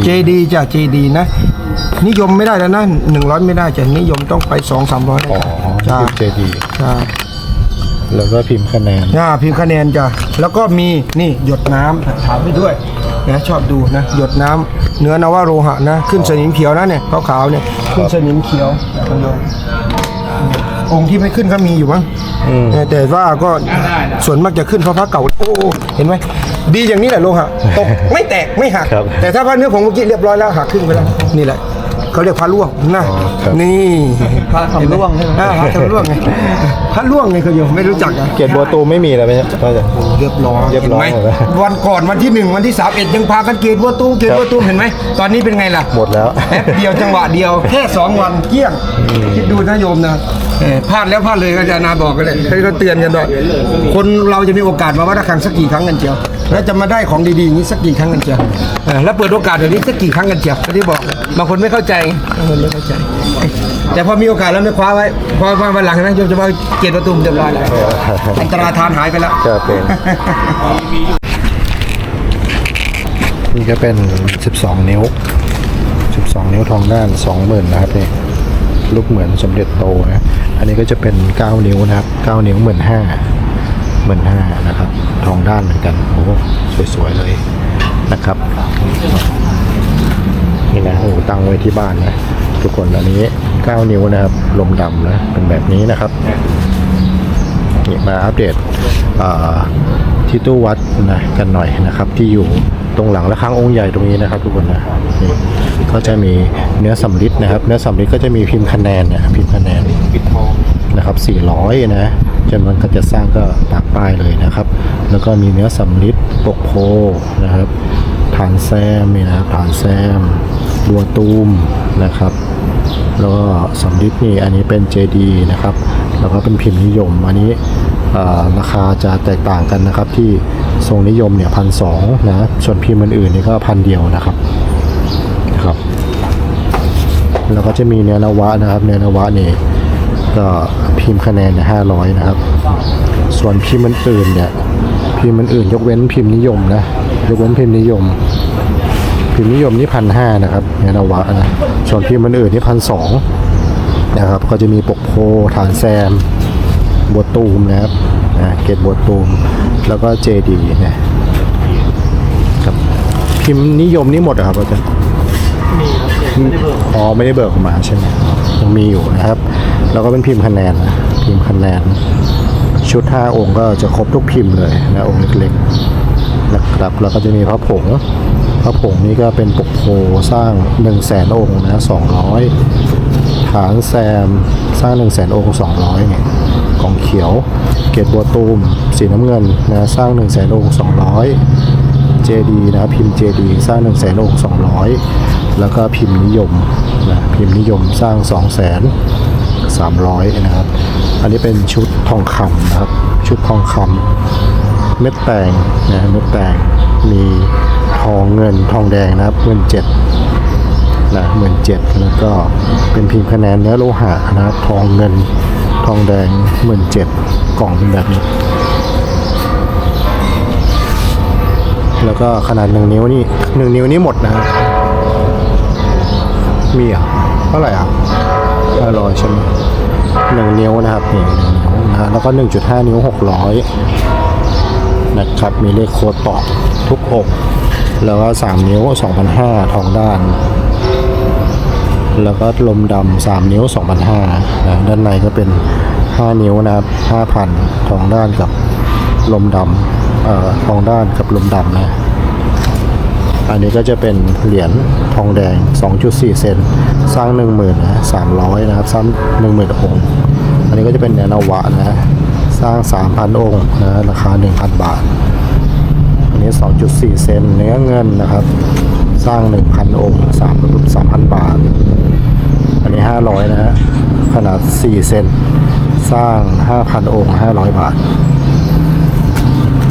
ดีเจดีจ้ะเจดีนะ นิยมไม่ได้แล้วนะหนึ่งร้อยไม่ได้จะนิยมต้องไปสองสามร้อยอ๋อจ้าพิมพ์เจดีจ้าแล้วก็พิมพ์คะแนนอ่าพิมพ์คะแนนจ้ะแล้วก็มีนี่หยดน้ำถามไปด้วยนะชอบดูนะหยดน้ำเนื้อนวโรหะนะ ขึ้นสนิมเขียวนะเนี่ยขาวๆเนี่ยขึ้นสนิมเขียวคุณโยมองค์ที่ไม่ขึ้นก็มีอยู่มั้งอืม แต่ว่าก็ส่วนมากจะขึ้นเพราะพระเก่าโอ้โอ้เห็นไหม ดีอย่างนี้แหละโลหะตกไม่แตกไม่หัก ครับแต่ถ้าพระเนื้อผงเมื่อกี้เรียบร้อยแล้วหักครึ่งไปแล้วนี่แหละเขาเรียกพระล่วงนะอ๋อครับนี่พระทำร่วงใช่ไหมอ่าพระทำล่วงไงพระล่วงไงเขาโยมไม่รู้จักอะ เกียรติบัวตูมไม่มีแล้วไหมครับอาจารย์ เรียบร้อยเรียบร้อยห็นหมดไหมแล้ววันก่อนวันที่หนึ่งวันที่สามเอ็ดยังพากันเกตวัวตุ้มเกตวัวตุ้มเห็นไหมตอนนี้เป็นไงล่ะหมดแล้ว แป๊บเดียวจังหวะเดียวแค่สองวันเกลี้ยงคิดดูนะโยมนะเออ พลาดแล้วพลาดเลยก็จะนาบอกกันเลยให้ก็เตือนกันด้วยคนเราจะมีโอกาสมาวัดระฆังสักกี่ครั้งกันเจียวแล้วจะมาได้ของดีๆอย่างนี้สักกี่ครั้งกันเจียวเออแล้วเปิดโอกาสแบบนี้สักกี่ครั้งกันเจียวไม่ได้บอกบางคนไม่เข้าใจบางคนไม่เข้าใจ แต่พอมีโอกาสแล้วไม่คว้าไว้พอมาวันหลังนะโยมจะมาเกตวัวตุ้มเรียบร้อยแล้วอันตราทานหายไปแล้วจะเป็นนี่ก็เป็น 12 นิ้ว 12 นิ้วทองด้าน 20,000นะครับนี่ ลูกเหมือนสมเด็จโตนะ อันนี้ก็จะเป็น 9 นิ้วนะครับ 9 นิ้ว15,000 15,000นะครับ ทองด้านเหมือนกัน โอ้โหสวยๆเลยนะครับ นี่นะโอ้โหตั้งไว้ที่บ้านนะทุกคนอันนี้ 9 นิ้วนะครับ ลมดำนะ เป็นแบบนี้นะครับนี่มาอัปเดตที่ตู้วัดนะกันหน่อยนะครับที่อยู่ ตรงหลังและข้างองค์ใหญ่ตรงนี้นะครับทุกคนนะนี่ก็จะมีเนื้อสำลิดนะครับ เนื้อสำลิดก็จะมีพิมพ์คะแนนเนี่ยพิมพ์คะแนนนะครับ 400 นะจำนวนก็จะสร้างก็ตากป้ายเลยนะครับ แล้วก็มีเนื้อสำลิดปกโพนะครับฐานแซมนี่นะครับฐานแซมบัวตูมนะครับแล้วก็สำลิดนี่อันนี้เป็น JD นะครับ แล้วก็เป็นพิมพ์นิยม อันนี้ราคาจะแตกต่างกันนะครับที่ ทรงนิยมเนี่ยพันสองนะ ส่วนพิมพ์อื่นๆนี่ก็พันเดียวนะครับนะครับ แล้วก็จะมีเนื้อนวะนะครับเนื้อนวะนี่ก็พิมพ์คะแนนเนี่ยห้าร้อยนะครับ ส่วนพิมพ์อื่นๆเนี่ยพิมพ์อื่นยกเว้นพิมพ์นิยมนะยกเว้นพิมพ์นิยม พิมพ์นิยมนี่พันห้านะครับเนื้อนวะนะส่วนพิมพ์อื่นๆนี่พันสองนะครับก็จะมีปกโพฐานแซมบัวตูมนะครับเกตบัวตูม แล้วก็เจดีนะครับพิมพ์นิยมนี่หมดเหรอครับอาจารย์อ๋อไม่ได้เบิกออกมาใช่ไหมยังมีอยู่นะครับ แล้วก็เป็นพิมพ์คะแนนนะพิมพ์คะแนน ชุด5องค์ก็จะครบทุกพิมพ์เลยนะองค์เล็กๆนะครับแล้วก็จะมีพระผงพระผงนี่ก็เป็นปกโพสร้าง1 0 0 0 0แสนองค์นะ200ฐานแซมสร้าง1 0 0 0 0แสนองค์200เนี่ยกองเขียว เกตบัวตูม สีน้ำเงินนะสร้าง1 0 0 0 0แสนองค์200เจดีนะพิมพ์เจดีสร้าง1 0 0 0 0แสนองค์200แล้วก็พิมพ์นิยมนะพิมพ์นิยมสร้าง2 0 0 0 0 300นะครับ อันนี้เป็นชุดทองคำนะครับ ชุดทองคำเม็ดแตงนะเม็ดแตงมีทองเงินทองแดงนะครับเงินเจ็ดนะหมื่นเจ็ดแล้วก็เป็นพิมพ์คะแนนเนื้อโลหะนะครับทองเงินทองแดงหมื่นเจ็ดกล่องเป็นแบบนี้ แล้วก็ขนาดหนึ่งนิ้วนี่หนึ่งนิ้วนี่หมดนะมีอะเท่าไหร่อะห้าร้อยใช่ไหมหนึ่งนิ้วนะครับนี่หนึ่งนิ้วนะแล้วก็หนึ่งจุดห้านิ้วหกร้อยนะครับ มีเลขโค้ดต่อทุกอกแล้วก็สามนิ้วสองพันห้าทองด้าน แล้วก็ลมดำสามนิ้วสองพันห้านะด้านในก็เป็นห้านิ้วนะครับห้าพันทองด้านกับลมดำ ทองด้านกับลมดำนะ อันนี้ก็จะเป็นเหรียญทองแดง 2.4 เซน สร้าง 10,000นะ300 นะครับสร้าง10,000องค์ อันนี้ก็จะเป็นเนื้อนวะนะ สร้าง 3,000 องค์นะ ราคา 1,000 บาท อันนี้ 2.4 เซน เนื้อเงินนะครับ สร้าง 1,000 องค์3 3,000 บาท อันนี้ 500 นะฮะ ขนาด 4 เซน สร้าง 5,000 องค์ 500 บาท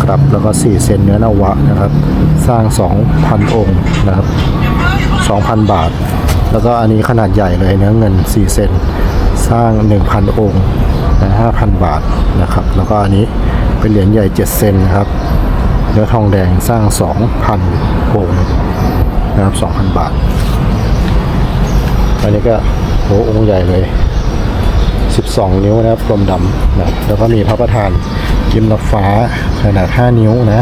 ครับ แล้วก็ 4 เซนเนื้อนวะนะครับ สร้าง 2,000 องค์นะครับ 2,000 บาท แล้วก็อันนี้ขนาดใหญ่เลยเนื้อเงิน 4 เซนสร้าง 1,000 องค์นะ5,000 บาทนะครับ แล้วก็อันนี้เป็นเหรียญใหญ่ 7 เซนนะครับเนื้อทองแดงสร้าง 2,000 องค์นะครับ 2,000 บาท อันนี้ก็โหองค์ใหญ่เลย 12 นิ้วนะครับกลมดำนะแล้วก็มีพระประธานยิมรับฟ้าขนาด 5 นิ้วนะ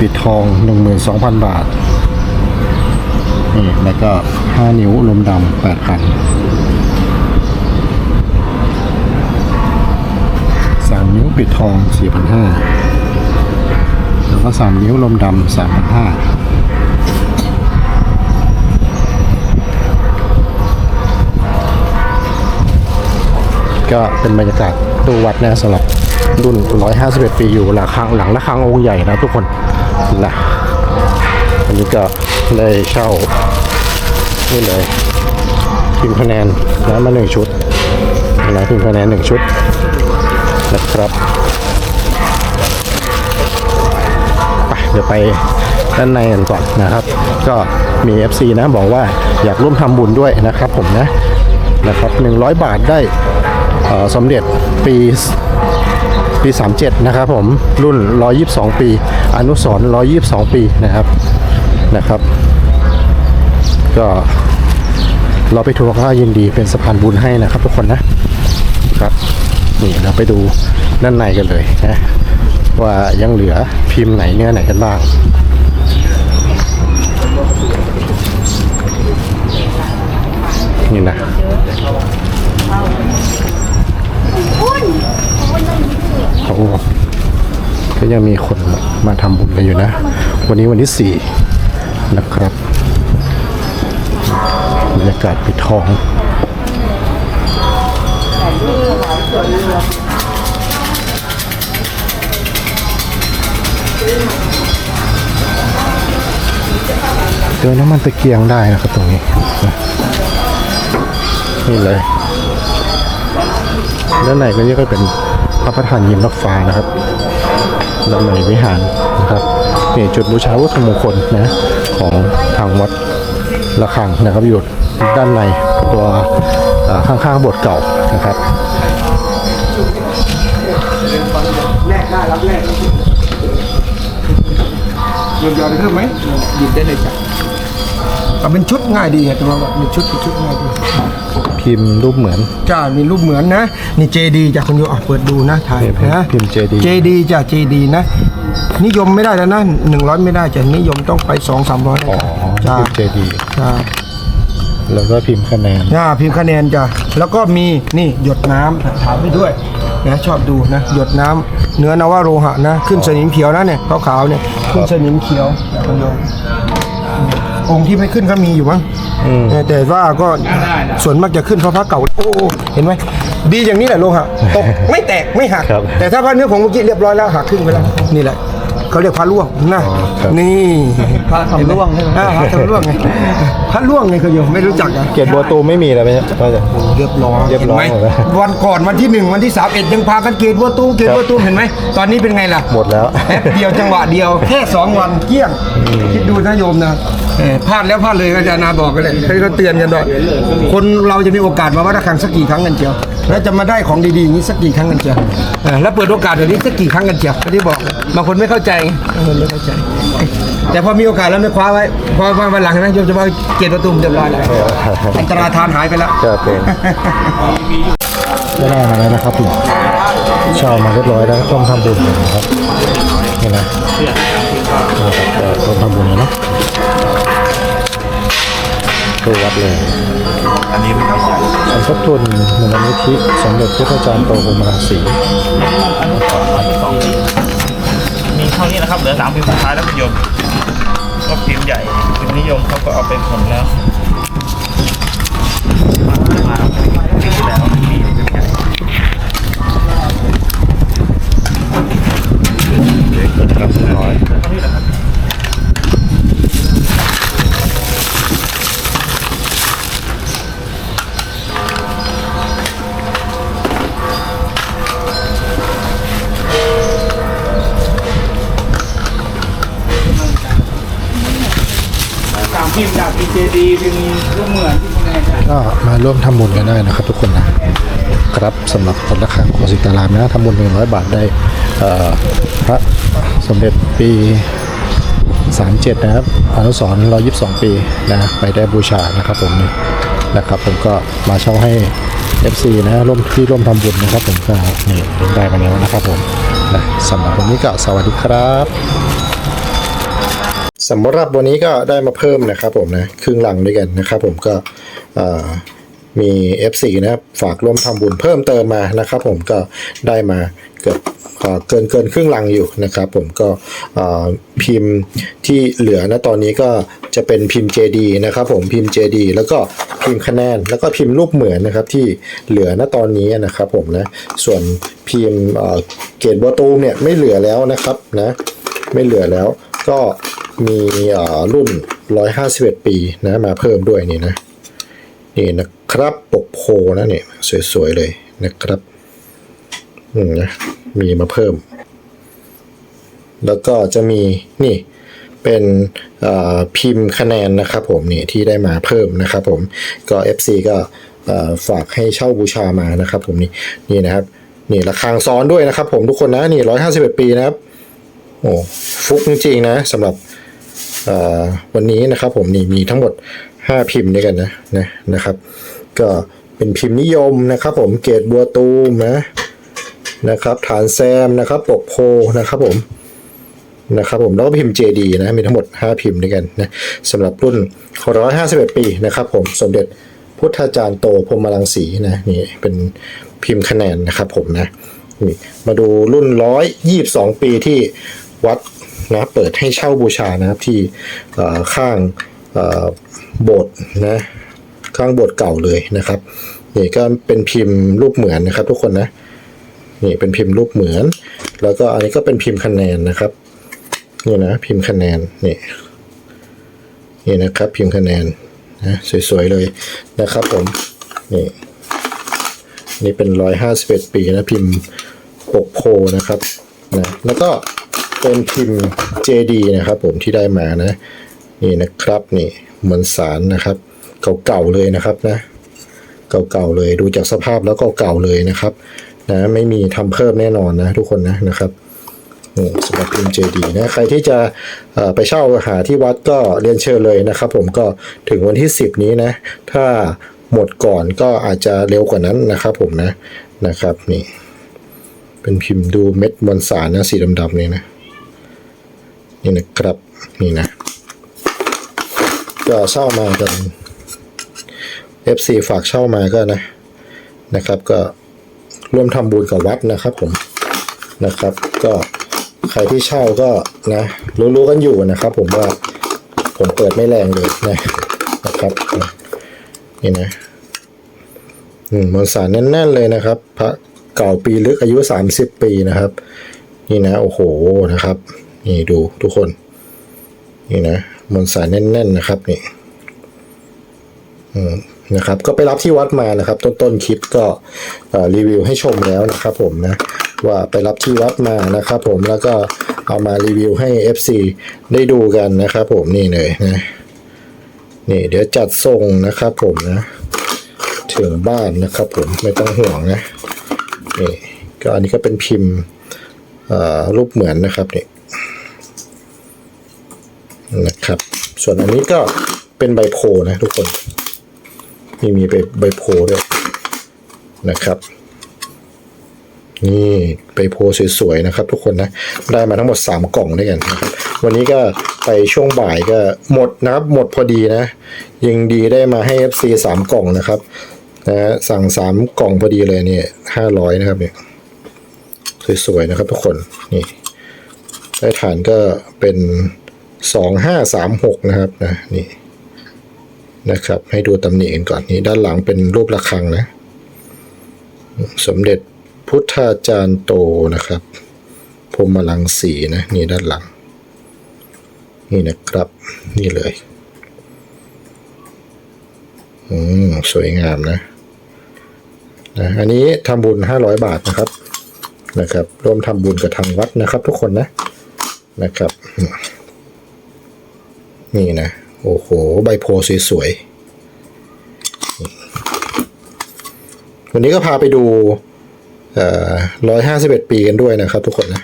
ปิดทอง 12,000 บาทนี่แล้วก็ 5 นิ้วลมดำ8,000 3 นิ้วปิดทอง 4,500 แล้วก็ 3 นิ้วลมดำ3,500 ก็เป็นบรรยากาศตู้วัดนะสำหรับรุ่น 151 ปีอยู่หลังคางหลังละคังองค์ใหญ่นะทุกคนนะอันนี้ก็เลยเช่านี่เลยพิมพ์คะแนนนะมาหนึ่งชุดนะพิมพ์คะแนนหนึ่งชุดนะครับไปเดี๋ยวไปด้านในกันก่อนนะครับ ก็มี FC นะบอกว่าอยากร่วมทำบุญด้วยนะครับผมนะนะครับ 100 บาทได้ สมเด็จปีปี 37 นะครับผมรุ่น 122 ปี อนุสร122 ปีนะครับนะครับ ก็เราไปทัวร์ก็ยินดีเป็นสะพานบุญให้นะครับทุกคนนะครับนี่เราไปดูด้านในกันเลยนะว่ายังเหลือพิมพ์ไหนเนื้อไหนกันบ้างนี่นะ โอ้ก็ยังมีคนมาทำบุญกันอยู่นะ วันนี้วันที่สี่นะครับบรรยากาศปิดทองเจอน้ำมันตะเกียงได้นะครับตรงนี้ นี่เลย ด้านในก็นี่ก็เป็น ระประธานยิมรักฟ้านะครับด้านในวิหารนะครับนี่จุดบูชาวัตถุมงคลนะของทางวัดระฆังนะครับอยู่ด้านในตัวข้างๆโบสถ์เก่านะครับแลกได้รับแลกเงินยอดเพิ่มไหมหยิบได้เลยจ้ะ เอาเป็นชุดง่ายดีอะตัวแบบมีชุดเป็นชุดง่ายดีพิมพ์รูปเหมือน จ้ามีรูปเหมือนนะ นี่เจดีจ้ะคุณโยอะเปิดดูนะถ่ายนี่นะพิมพ์ JD เจดีจ้ะเจดีนะ นิยมไม่ได้แล้วนะหนึ่งร้อยไม่ได้จ้ะนิยมต้องไปสองสามร้อยอ๋อจ้าพิมพ์เจดีจ้า แล้วก็พิมพ์คะแนนจ้าพิมพ์คะแนนจ้ะแล้วก็มีนี่หยดน้ำถามไปด้วยนะชอบดูนะหยดน้ำเนื้อนวโรหะนะ ขึ้นสนิมเขียวนะเนี่ยขาวๆเนี่ยขึ้นสนิมเขียวคุณโย องค์ที่ไม่ขึ้นก็มีอยู่มั้งอืมแต่ว่าก็ส่วนมากจะขึ้นเพราะพระเก่าโอ้โอ้เห็นไหมดีอย่างนี้แหละโลหะตกไม่แตกไม่หัก ครับ แต่ถ้าพระเนื้อผงเมื่อกี้เรียบร้อยแล้วหักครึ่งไปแล้วนี่แหละ เขาเรียกพระล่วงนะอ๋อครับ นี่พระทำร่วงใช่ไหมอ่าพระทำร่วงไงพระล่วงไงเขาโยมไม่รู้จักอะ เกียรติบัวตูมไม่มีแล้วไหมเนี่ยก็จะเรียบร้อยเรียบร้อยห็นหมดไหมแล้ววันก่อนวันที่หนึ่งวันที่สามเอ็ดยังพากันเกตวัวตุ้มเกตวัวตุ้มเห็นไหมตอนนี้เป็นไงล่ะหมดแล้ว แป๊บเดียวจังหวะเดียวแค่สองวันเกลี้ยง คิดดูนะโยมนะเออพลาดแล้วพลาดเลยก็จะนาบอกกันเลยให้ก็เตือนกันด้วยคนเราจะมีโอกาสมาวัดระฆังสักกี่ครั้งกันเจียว แล้วจะมาได้ของดีๆอย่างนี้สักกี่ครั้งกันเจียวเออแล้วเปิดโอกาสแบบนี้สักกี่ครั้งกันเจียวก็ที่บอกบางคนไม่เข้าใจบางคนไม่เข้าใจ แต่พอมีโอกาสแล้วไม่คว้าไว้พอพอวันหลังเห็นไหมโยมจะมาเกตวัวตุ้มเรียบร้อยแล้วอันตราทานหายไปแล้วจะเป็นได้มาแล้วนะครับผมเช่ามาเรียบร้อยแล้วต้องทำบุญนะครับนี่นะนะครับก็ต้องทำบุญเลยเนาะตัววัดเลย อันนี้ไม่ใช่สมทบทุนมูลนิธิสมเด็จพระอาจารย์โตพรหมรังสีมีเท่านี้นะครับเหลือสามพิมพ์สุดท้ายแล้วคุณโยมก็พิมพ์ใหญ่พิมพ์นิยมเขาก็เอาไปผลแล้วมาปีที่แล้วมีพิมพ์ใหญ่ครับน้อย จาก PJD พิมพ์รูปเหมือนที่คุณแม่ก็มาร่วมทำบุญกันได้นะครับทุกคนนะครับสำหรับคนละครั้งของสิตารามนะทำบุญหนึ่งร้อยบาทได้เอ่อพระสมเด็จปี 37 นะครับอนุสรณ์122 ปีนะไปได้บูชานะครับผมนี่นะครับผมก็มาเช่าให้ FC นะร่วมที่ร่วมทำบุญนะครับผมก็นี่ได้มาแล้วนะครับผมนะสำหรับวันนี้ก็สวัสดีครับ สำหรับวันนี้ก็ได้มาเพิ่มนะครับผมนะครึ่งหลังด้วยกันนะครับผมก็มี F4 นะครับฝากร่วมทำบุญเพิ่มเติมมานะครับผมก็ได้มาเกือบเกินเกินครึ่งลังอยู่นะครับผมก็พิมพ์ที่เหลือนะตอนนี้ก็จะเป็นพิมพ์ JD นะครับผมพิมพ์ JD แล้วก็พิมพ์คะแนน แล้วก็พิมพ์รูปเหมือนนะครับที่เหลือณตอนนี้นะครับผมนะส่วนพิมพ์เอ่อเกรดบัวตูมเนี่ยไม่เหลือแล้วนะครับนะไม่เหลือแล้วก็ มีเอ่อรุ่น 151 ปีนะมาเพิ่มด้วยนี่นะ นี่นะครับปกโพนะเนี่ยสวย ๆ เลยนะครับอืมนะมีมาเพิ่ม แล้วก็จะมีนี่เป็นพิมพ์คะแนนนะครับผมนี่ที่ได้มาเพิ่มนะครับผมก็ FC ก็ฝากให้เช่าบูชามานะครับผมนี่นี่นะครับนี่ระฆังซ้อนด้วยนะครับผมทุกคนนะนี่ร้อยห้าสิบเอ็ดปีนะครับ โอ้ฟุกจริงๆนะสำหรับ วันนี้นะครับผมนี่มีทั้งหมด 5 พิมพ์ด้วยกันนะนะนะครับ ก็เป็นพิมพ์นิยมนะครับ ผมเกรดบัวตูมนะนะครับ ฐานแซมนะครับปกโพนะครับผมนะครับผมแล้วก็พิมพ์ JD นะมีทั้งหมด 5 พิมพ์ด้วยกันนะสำหรับรุ่น 151 ปีนะครับ ผมสมเด็จพุทธาจารย์โตพรมรังสีนะนี่เป็นพิมพ์คะแนนนะครับผมนะนี่มาดูรุ่น 122 ปีที่วัด นะเปิดให้เช่าบูชานะครับที่ข้างโบสถ์นะข้างโบสถ์เก่าเลยนะครับนี่ก็เป็นพิมพ์รูปเหมือนนะครับ ทุกคนนะนี่เป็นพิมพ์รูปเหมือน แล้วก็อันนี้ก็เป็นพิมพ์คะแนนนะครับนี่นะพิมพ์คะแนนนี่นี่นะครับพิมพ์คะแนนนะสวยๆเลยนะครับผมนี่นี่เป็นร้อยห้าสิบเอ็ดปีนะพิมพ์ปกโพนะครับนะแล้วก็ เป็นพิมพ์ JD นะครับ ผมที่ได้มานะ นี่นะครับนี่มวลสารนะครับ เก่าๆเลยนะครับนะ เก่าๆเลยดูจากสภาพแล้วก็เก่าเลยนะครับ นะไม่มีทำเพิ่มแน่นอนนะทุกคนนะนะครับอืมสำหรับพิมพ์ JD นะใครที่จะไปเช่าหาที่วัดก็เรียนเชิญเลยนะครับ ผมก็ถึงวันที่ 10 นี้นะ ถ้าหมดก่อนก็อาจจะเร็วกว่านั้นนะครับ ผมนะนะครับนี่ เป็นพิมพ์ดูเม็ดมวลสารนะสีดำๆนี่นะ นี่นะครับนี่นะ ก็เช่ามากัน FC ฝากเช่ามาก็นะนะครับ ก็ร่วมทำบุญกับวัดนะครับผมนะครับ ก็ใครที่เช่าก็นะรู้ๆกันอยู่นะครับ ผมว่าผมเปิดไม่แรงเลยนะนะครับนี่นะอืมมวลสารแน่นๆเลยนะครับ พระเก่าปีลึกอายุสามสิบปีนะครับ นี่นะ โอ้โหนะครับ นี่ดูทุกคน นี่นะมวลสารแน่น ๆ นะครับ นี่นะครับ ก็ไปรับที่วัดมานะครับ ต้นต้นๆคลิปก็รีวิวให้ชมแล้วนะครับ ผมนะ ว่าไปรับที่วัดมานะครับ ผมแล้วก็เอามารีวิวให้ FC ได้ดูกันนะครับ ผมนี่เลยนะนี่เดี๋ยวจัดส่งนะครับ ผมนะ ถึงบ้านนะครับ ผมไม่ต้องห่วงนะนี่ก็อันนี้ก็เป็นพิมพ์รูปเหมือนนะครับนี่ นะครับ ส่วนอันนี้ก็เป็นใบโพนะทุกคนนี่มีใบใบโพด้วยนะครับ นี่ไปโพสวยๆนะครับ ทุกคนนะได้มาทั้งหมด 3 กล่องด้วยกันนะครับวันนี้ก็ไปช่วงบ่ายก็หมดนะครับ หมดพอดีนะ ยังดีได้มาให้ FC 3กล่องนะครับนะฮะสั่ง3กล่องพอดีเลยเนี่ยห้าร้อยนะครับเนี่ยสวยๆนะครับทุกคนนี่ได้ฐานก็เป็น สองห้าสามหกนะครับนะนี่นะครับ ให้ดูตำหนิกันก่อนนี่ด้านหลังเป็นรูประฆังนะ สมเด็จพุทธาจารย์โตนะครับพรมลังสีนะนี่ด้านหลัง นี่นะครับนี่เลยอืมสวยงามนะนะอันนี้ทำบุญห้าร้อยบาทนะครับนะครับ ร่วมทำบุญกับทางวัดนะครับทุกคนนะนะครับ นี่นะ โอ้โห ใบโพสวยๆ วันนี้ก็พาไปดูร้อยห้าสิบเอ็ดปีกันด้วยนะครับทุกคนนะ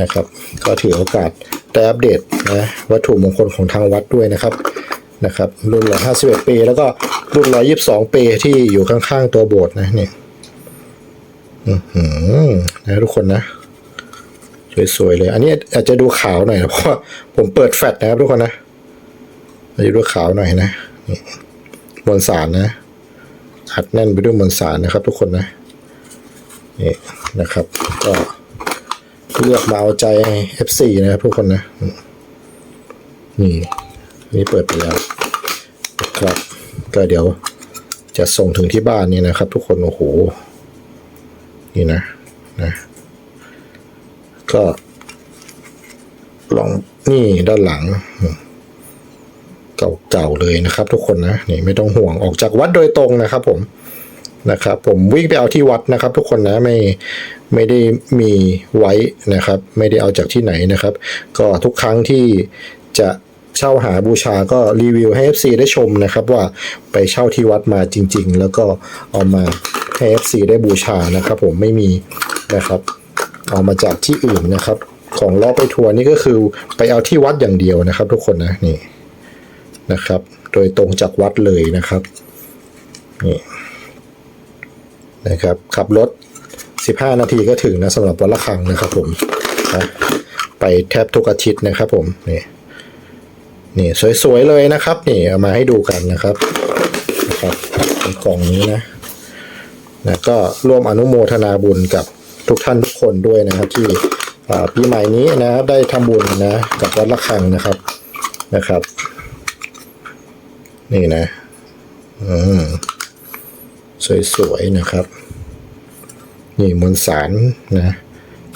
นะครับ ก็ถือโอกาสได้อัปเดตนะวัตถุมงคลของทางวัดด้วยนะครับ นะครับ รุ่นร้อยห้าสิบเอ็ดปี แล้วก็รุ่นร้อยยี่สิบสองปีที่อยู่ข้างๆตัวโบสถ์นะเนี่ย อือหือนะทุกคนนะ สวยๆเลย อันนี้อาจจะดูขาวหน่อยนะเพราะผมเปิดแฟลชนะครับทุกคนนะอาจจะดูขาวหน่อยนะมวลสารนะอัดแน่นไปด้วยมวลสารนะครับ ทุกคนนะนี่นะครับ ก็เลือกมาเอาใจ F4 นะครับทุกคนนะนี่นี่เปิดไปแล้วครับก็เดี๋ยวจะส่งถึงที่บ้านนี่นะครับ ทุกคนโอ้โหนี่นะนะ ก็ลองนี่ด้านหลัง เก่าๆเลยนะครับ ทุกคนนะนี่ไม่ต้องห่วงออกจากวัดโดยตรงนะครับ ผมนะครับ ผมวิ่งไปเอาที่วัดนะครับ ทุกคนนะไม่ไม่ได้มีไว้นะครับ ไม่ได้เอาจากที่ไหนนะครับ ก็ทุกครั้งที่จะเช่าหาบูชาก็รีวิวให้ FC ได้ชมนะครับ ว่าไปเช่าที่วัดมาจริง ๆ แล้วก็เอามาให้ FC ได้บูชานะครับ ผมไม่มีนะครับ เอามาจากที่อื่นนะครับ ของล้อไปทัวร์นี่ก็คือไปเอาที่วัดอย่างเดียวนะครับ ทุกคนนะนี่นะครับ โดยตรงจากวัดเลยนะครับนี่นะครับ ขับรถ 15 นาทีก็ถึงนะสำหรับวัดละคังนะครับผมนะไปแทบทุกอาทิตย์นะครับผมนี่นี่สวยๆเลยนะครับ นี่เอามาให้ดูกันนะครับนะครับในกล่องนี้นะนะก็ร่วมอนุโมทนาบุญกับ ทุกท่านทุกคนด้วยนะครับ ที่ปีใหม่นี้นะครับได้ทำบุญนะกับวัดละคังนะครับนะครับ นี่นะอืมสวยๆนะครับ นี่มวลสารนะ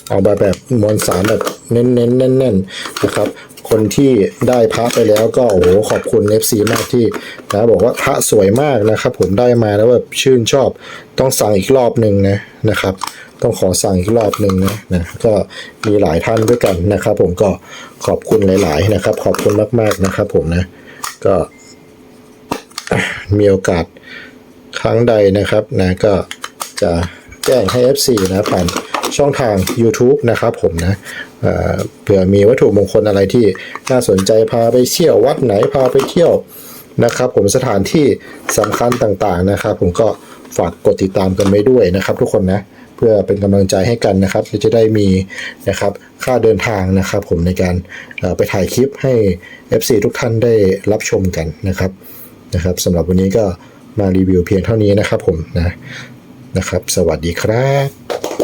เอาแบบแบบมวลสารแบบเน้นๆแน่นๆนะครับ คนที่ได้พระไปแล้วก็โอ้โหขอบคุณ FC มากที่นะบอกว่าพระสวยมากนะครับ ผมได้มาแล้วแบบชื่นชอบต้องสั่งอีกรอบหนึ่งนะนะครับ ต้องขอสั่งอีกรอบหนึ่งนะนะก็มีหลายท่านด้วยกันนะครับ ผมก็ขอบคุณหลาย ๆ นะครับ ขอบคุณมาก ๆ นะครับ ผมนะก็มีโอกาสครั้งใดนะครับนะก็จะแจ้งให้ FC นะผ่านช่องทาง YouTube นะครับผมนะเอ่อเผื่อมีวัตถุมงคลอะไรที่น่าสนใจพาไปเที่ยววัดไหนพาไปเที่ยวนะครับ ผมสถานที่สำคัญต่างๆนะครับ ผมก็ฝากกดติดตามกันไว้ด้วยนะครับ ทุกคนนะ พื่อเป็นกำลังใจให้กันนะครับ จะได้มีนะครับค่าเดินทางนะครับ ผมในการไปถ่ายคลิปให้ FC ทุกท่านได้รับชมกันนะครับนะครับสำหรับวันนี้ก็มารีวิวเพียงเท่านี้นะครับผมนะนะครับ สวัสดีครับ